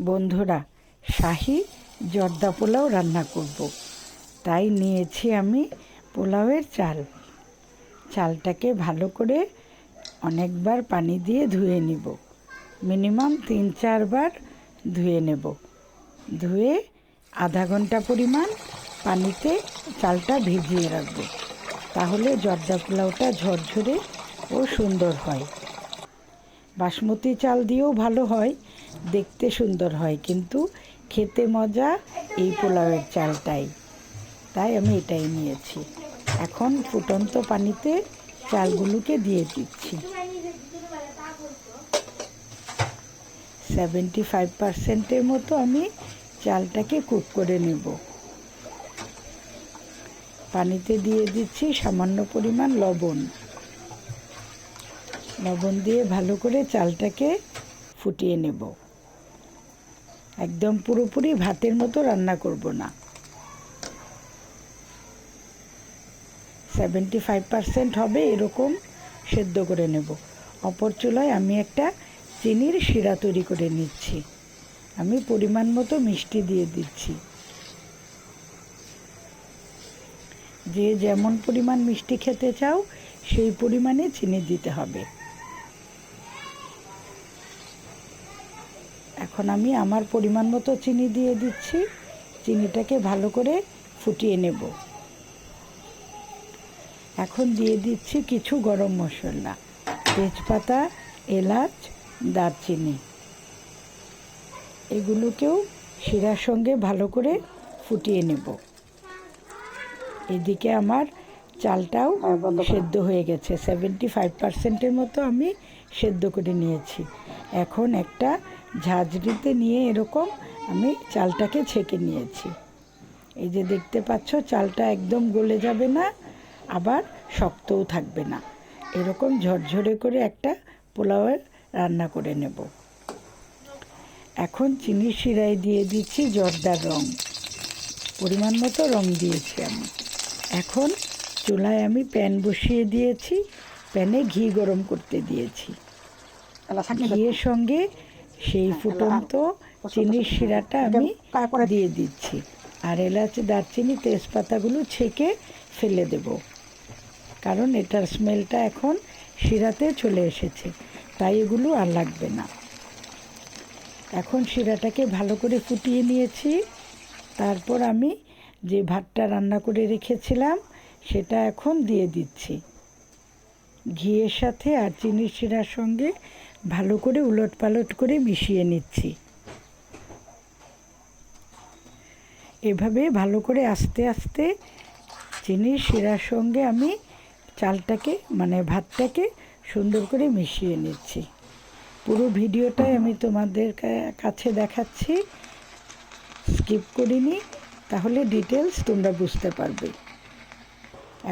বন্ধুরা, শাহি জর্দা পোলাও রান্না করব। তাই নিয়েছি আমি পোলাওয়ের চাল। চালটাকে ভালো করে অনেকবার পানি দিয়ে ধুয়ে নিব। মিনিমাম তিন চারবার ধুয়ে নেব। ধুয়ে আধা ঘণ্টা পরিমাণ পানিতে চালটা ভিজিয়ে রাখব। তাহলে জর্দা পোলাওটা ঝরঝরে ও সুন্দর হয়। বাসমতি চাল দিয়েও ভালো হয়, দেখতে সুন্দর হয়, কিন্তু খেতে মজা এই পোলাওয়ের চালটাই। তাই আমি এটাই নিয়েছি। এখন ফুটন্ত পানিতে চালগুলোকে দিয়ে দিচ্ছি। সেভেন্টি ফাইভ পার্সেন্টের মতো আমি চালটাকে কুক করে নেব। পানিতে দিয়ে দিচ্ছি সামান্য পরিমাণ লবণ। লবণ দিয়ে ভালো করে চালটাকে ফুটিয়ে নেব। একদম পুরোপুরি ভাতের মতো রান্না করব না। সেভেন্টি ফাইভ পারসেন্ট হবে এরকম সেদ্ধ করে নেব। অপর চুলায় আমি একটা চিনির শিরা তৈরি করে নিচ্ছি। আমি পরিমাণ মতো মিষ্টি দিয়ে দিচ্ছি। যে যেমন পরিমাণ মিষ্টি খেতে চাও, সেই পরিমাণে চিনি দিতে হবে। এখন আমি আমার পরিমাণ মতো চিনি দিয়ে দিচ্ছি। চিনিটাকে ভালো করে ফুটিয়ে নেব। এখন দিয়ে দিচ্ছি কিছু গরম মশলা, তেজপাতা, এলাচ, দারচিনি। এগুলোকেও শিরার সঙ্গে ভালো করে ফুটিয়ে নেব। এদিকে আমার চালটাও সেদ্ধ হয়ে গেছে। সেভেন্টি ফাইভ পার্সেন্টের মতো আমি সেদ্ধ করে নিয়েছি। এখন একটা ঝাঁঝরিতে নিয়ে এরকম আমি চালটাকে ছেঁকে নিয়েছি। এই যে দেখতে পাচ্ছ চালটা একদম গলে যাবে না আবার শক্তও থাকবে না। এরকম ঝরঝরে করে একটা পোলাওয়ের রান্না করে নেব। এখন চিনি শিরায় দিয়ে দিচ্ছি জর্দার রং। পরিমাণ মতো রং দিয়েছি আমি। এখন চুলায় আমি প্যান বসিয়ে দিয়েছি প্যানে ঘি গরম করতে দিয়েছি। ঘিয়ের সঙ্গে সেই ফুটন্ত চিনির শিরাটা আমি দিয়ে দিচ্ছি। আর এলাচ দারচিনি তেজপাতাগুলো ছেঁকে ফেলে দেব। কারণ এটার স্মেলটা এখন শিরাতে চলে এসেছে তাই এগুলো আর লাগবে না। এখন শিরাটাকে ভালো করে ফুটিয়ে নিয়েছি। তারপর আমি যে ভাতটা রান্না করে রেখেছিলাম সেটা এখন দিয়ে দিচ্ছি। ঘিয়ের সাথে আর চিনির শিরার সঙ্গে ভালো করে উলট পালট করে মিশিয়ে নিচ্ছি। এভাবে ভালো করে আস্তে আস্তে চিনির শিরার সঙ্গে আমি চালটাকে মানে ভাতটাকে সুন্দর করে মিশিয়ে নিচ্ছি। পুরো ভিডিওটাই আমি তোমাদের কাছে দেখাচ্ছি। স্কিপ করিনি, তাহলে ডিটেলস তোমরা বুঝতে পারবে।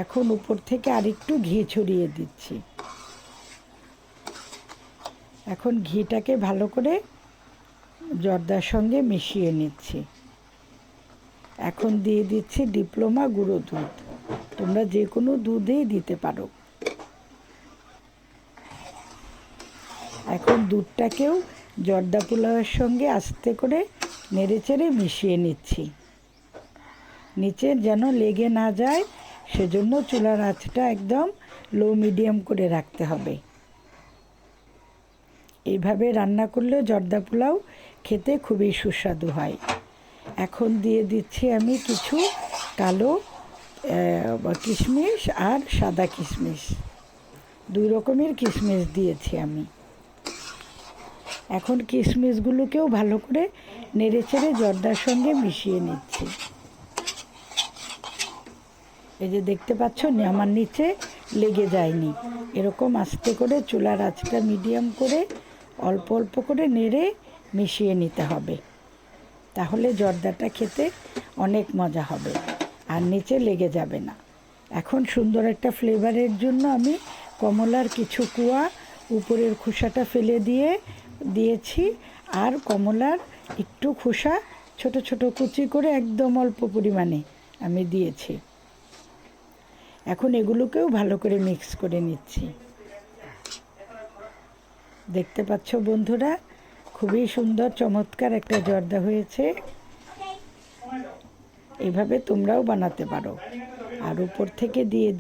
এখন উপর থেকে আরেকটু ঘি ছড়িয়ে দিচ্ছি। এখন ঘিটাকে ভালো করে জর্দার সঙ্গে মিশিয়ে নিচ্ছি। এখন দিয়ে দিচ্ছি ডিপ্লোমা গুঁড়ো দুধ। তোমরা যে কোনো দুধেই দিতে পারো। এখন দুধটাকেও জর্দা পোলাওয়ের সঙ্গে আস্তে করে নেড়ে চেড়ে মিশিয়ে নিচ্ছি। নিচে যেন লেগে না যায় সেজন্য চুলার আঁচটা একদম লো মিডিয়াম করে রাখতে হবে। এইভাবে রান্না করলেও জর্দা পোলাও খেতে খুবই সুস্বাদু হয়। এখন দিয়ে দিচ্ছি আমি কিছু কালো কিশমিশ আর সাদা কিশমিশ। দুই রকমের কিশমিশ দিয়েছি আমি। এখন কিশমিশগুলোকেও ভালো করে নেড়ে চেড়ে জর্দার সঙ্গে মিশিয়ে নিচ্ছি। এই যে দেখতে পাচ্ছ আমার নিচে লেগে যায়নি। এরকম আস্তে করে চুলার আঁচটা মিডিয়াম করে অল্প অল্প করে নেড়ে মিশিয়ে নিতে হবে। তাহলে জর্দাটা খেতে অনেক মজা হবে, আর নিচে লেগে যাবে না। এখন সুন্দর একটা ফ্লেভারের জন্য আমি কমলার কিছু কুয়া উপরের খোসাটা ফেলে দিয়ে দিয়েছি, আর কমলার একটু খোসা ছোট ছোট কুচি করে একদম অল্প পরিমাণে আমি দিয়েছি। এখন এগুলোকেও ভালো করে মিক্স করে নিচ্ছি। দেখতে পাচ্ছ বন্ধুরা, খুবই সুন্দর, চমৎকার একটা জর্দা হয়েছে। এভাবে তোমরাও বানাতে পারো। আর উপর থেকে দিয়ে